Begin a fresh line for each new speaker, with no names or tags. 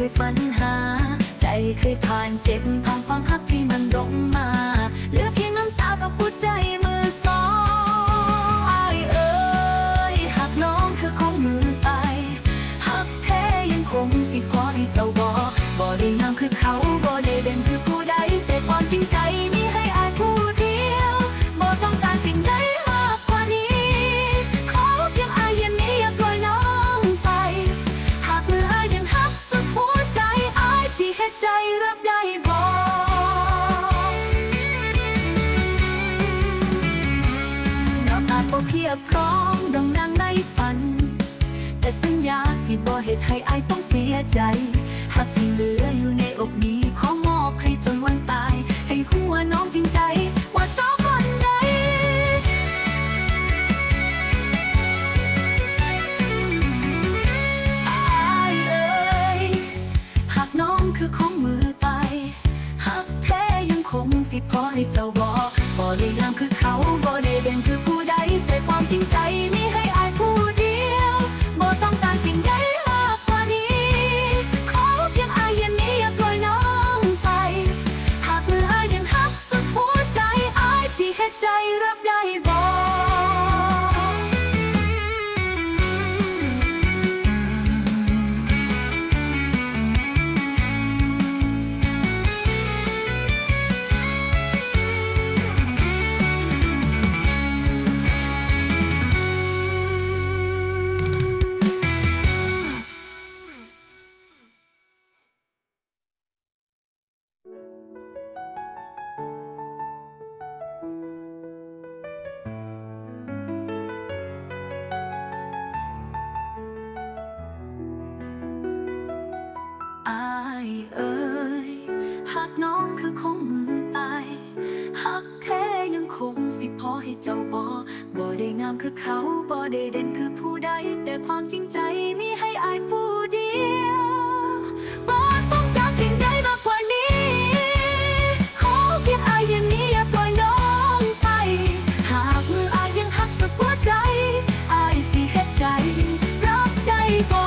เคยฝันหา ใจเคยผ่านเจ็บผ่านความฮักที่มันร่มมา เหลือเพียงน้ำตากับหัวใจมือสองอเอ้ยหากน้องคือของมือไปหักแท้ยังคงสิพอให้เจ้าบอกบ่ได้งามคือเขาบ่ได้เด่นคือผู้ใดแต่ความจริงใจมีให้อายผู้ บ่เพียบพร้อมดังนางในฝัน แต่สัญญาสิบ่เฮ็ดให้อายต้องเสียใจหักที่เหลืออยู่ในอกนี้ขอมอบให้จนวันตาย ให้หัวน้องจริงใจว่าสาวคนใดอายเอ่ยหากน้องคือของมือตายหากแท้ยังคงสิพอให้เจ้าบอกบ่ได้งามคือเขาบ่ได้เด่นคือผู้ จริงใจมีให้อายผู้เดียวบ่ต้องการสิ่งใดมากกว่านี้ ขอเพียงอายเย็นนี้อย่าปล่อยน้องไป หากมืออายยังหักสุดหัวใจอายสิเฮ็ดใจรับได้ เอ่ยหากน้องคือคงมือตายหากแท้ยังคงสิพอให้เจ้าบอบอได้งามคือเขาบอได้เด่นคือผู้ใด แต่ความจริงใจมีให้อายผู้เดียวบอต้องการสิ่งใดมากกว่านี้ ขอเพียงอายอย่างนี้อย่าปล่อยน้องไป หากมืออายยังหักสักหัวใจอายสิเห็ดใจ รับได้บอ